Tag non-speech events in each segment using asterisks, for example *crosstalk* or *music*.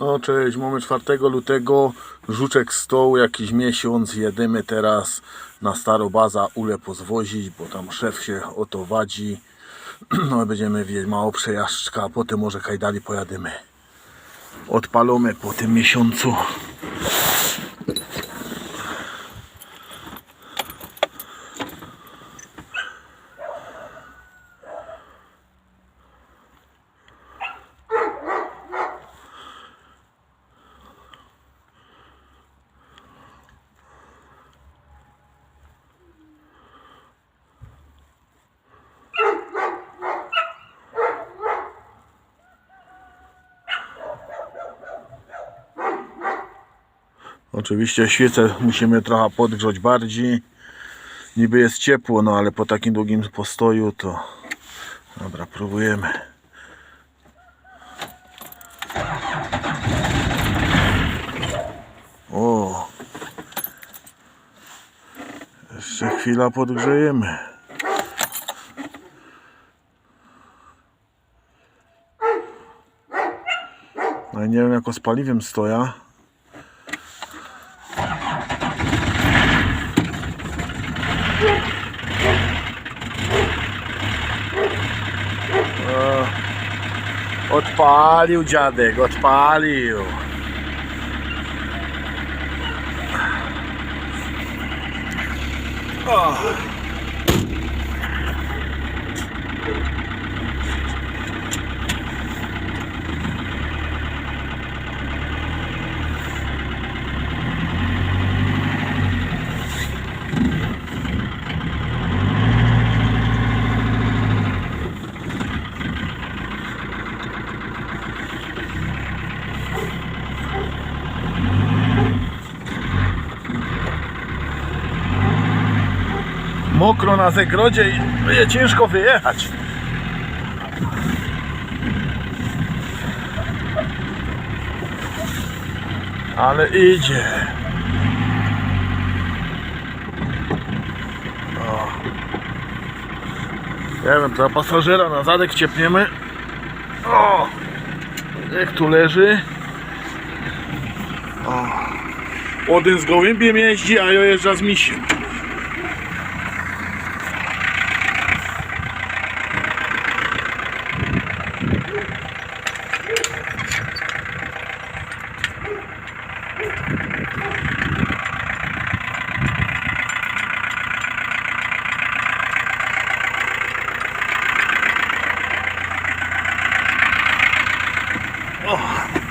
No cześć, mamy 4 lutego, żuczek stołu, jakiś miesiąc, jedymy teraz na staro baza ule pozwozić, bo tam szef się o to wadzi. *clears throat* No będziemy wiedzieć, mało przejażdżka, potem może kajdali pojadymy. Odpalamy po tym miesiącu. Oczywiście świecę musimy trochę podgrzać bardziej. Niby jest ciepło, no ale po takim długim postoju to... Dobra, próbujemy. O! Jeszcze chwila podgrzejemy. No i nie wiem jako z paliwem stoja. palio, dziadek, odpalił. Oh. mokro na zegrodzie i będzie ciężko wyjechać. Ale idzie. O. Nie wiem, dla pasażera na zadek ciepniemy. O! Jak tu leży. O. Odyn z gołębiem jeździ, a ja jeżdża z misiem. Oh.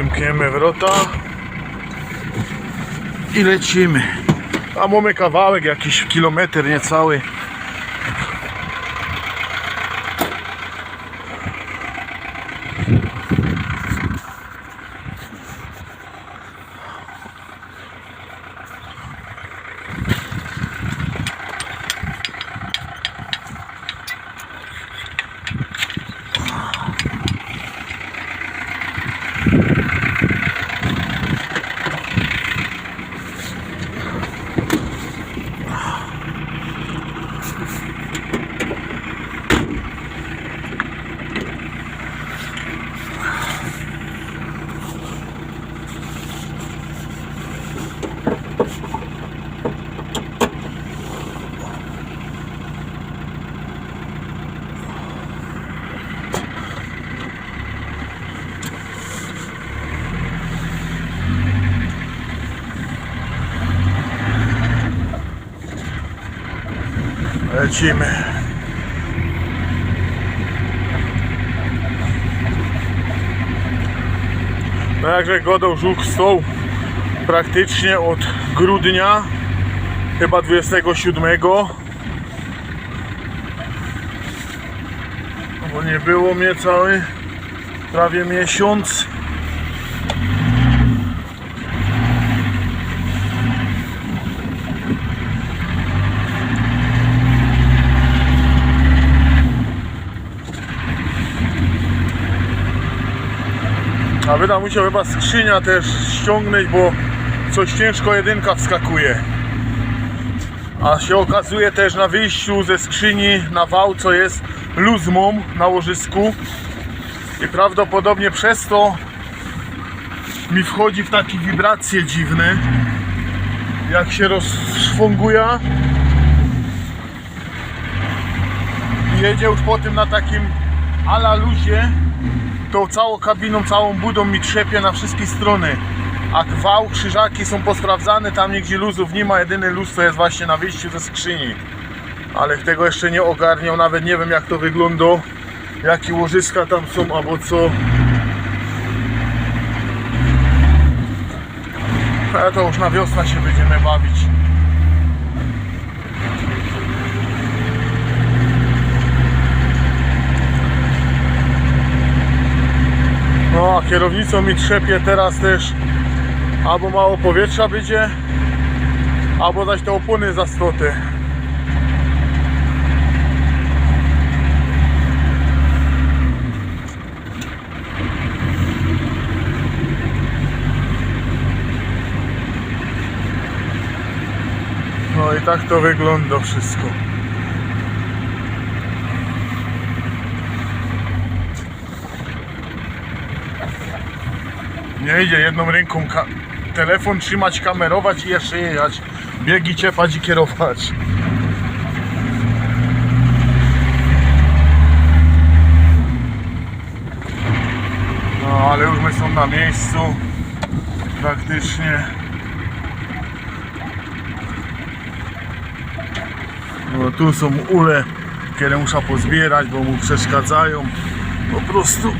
Przymkniemy wrota i lecimy. A mamy kawałek, jakiś kilometr niecały. Lecimy. No jakże godą żuk stął praktycznie od grudnia, chyba 27. Bo nie było mnie cały prawie miesiąc. A będę musiał chyba skrzynia też ściągnąć, bo coś ciężko jedynka wskakuje. A się okazuje też na wyjściu ze skrzyni na wał, co jest luzmą na łożysku. I prawdopodobnie przez to mi wchodzi w takie wibracje dziwne. Jak się rozszwąguje jedzie już po tym na takim ala luzie, to całą kabiną, całą budą mi trzepie na wszystkie strony. A wał, krzyżaki są posprawdzane, tam nigdzie luzów nie ma, jedyny luz to jest właśnie na wyjściu ze skrzyni. Ale tego jeszcze nie ogarniał, nawet nie wiem jak to wygląda, jakie łożyska tam są albo co. Ale to już na wiosnę się będziemy bawić. No, a kierownicą mi trzepie teraz też albo mało powietrza będzie, albo zaś te opony zastoty. No i tak to wygląda wszystko. Nie idzie jedną ręką telefon trzymać, kamerować i jeszcze jechać. Biegi ciepać i kierować. No ale już my są na miejscu. Praktycznie. No tu są ule, które muszę pozbierać, bo mu przeszkadzają. Po prostu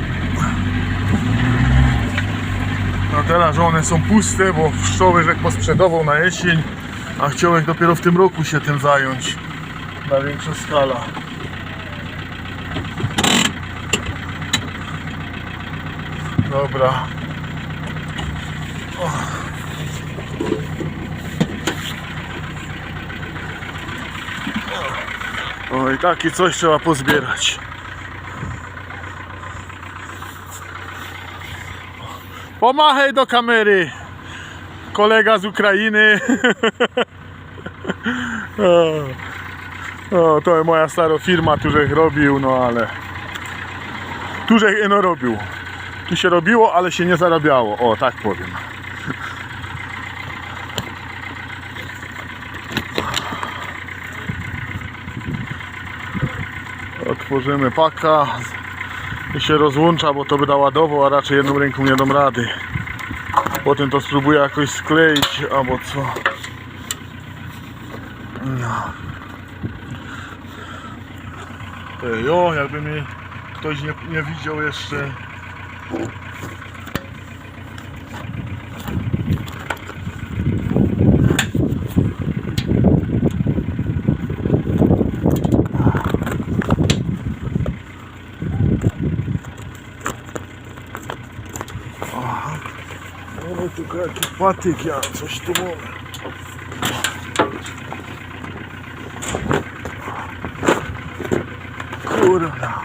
teraz, że one są puste, bo pszczoły żech posprzedował na jesień, a chciałem dopiero w tym roku się tym zająć na większa skala. Dobra. O, i takie coś trzeba pozbierać. Pomachaj do kamery. Kolega z Ukrainy. *laughs* o, to jest moja stara firma, tużech robił, no ale... Tużech ino robił. Tu się robiło, ale się nie zarabiało. O, tak powiem. Otworzymy paka i się rozłącza, bo to by ładował, a raczej jedną ręką nie dam rady. Potem to spróbuję jakoś skleić albo co. No. Ej, o, jakby mnie ktoś nie, nie widział jeszcze. Mamy tylko jakiś patyk, ja coś tu mamy. Kurwa.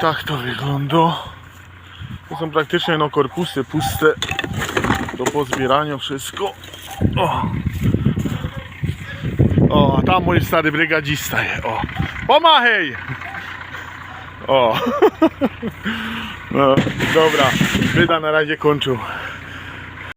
Tak to wygląda. Są praktycznie no korpusy puste do pozbierania wszystko. O, o a tam mój stary brygadzista jest. O, pomachaj! O, *laughs* no, dobra, wyda na razie kończył.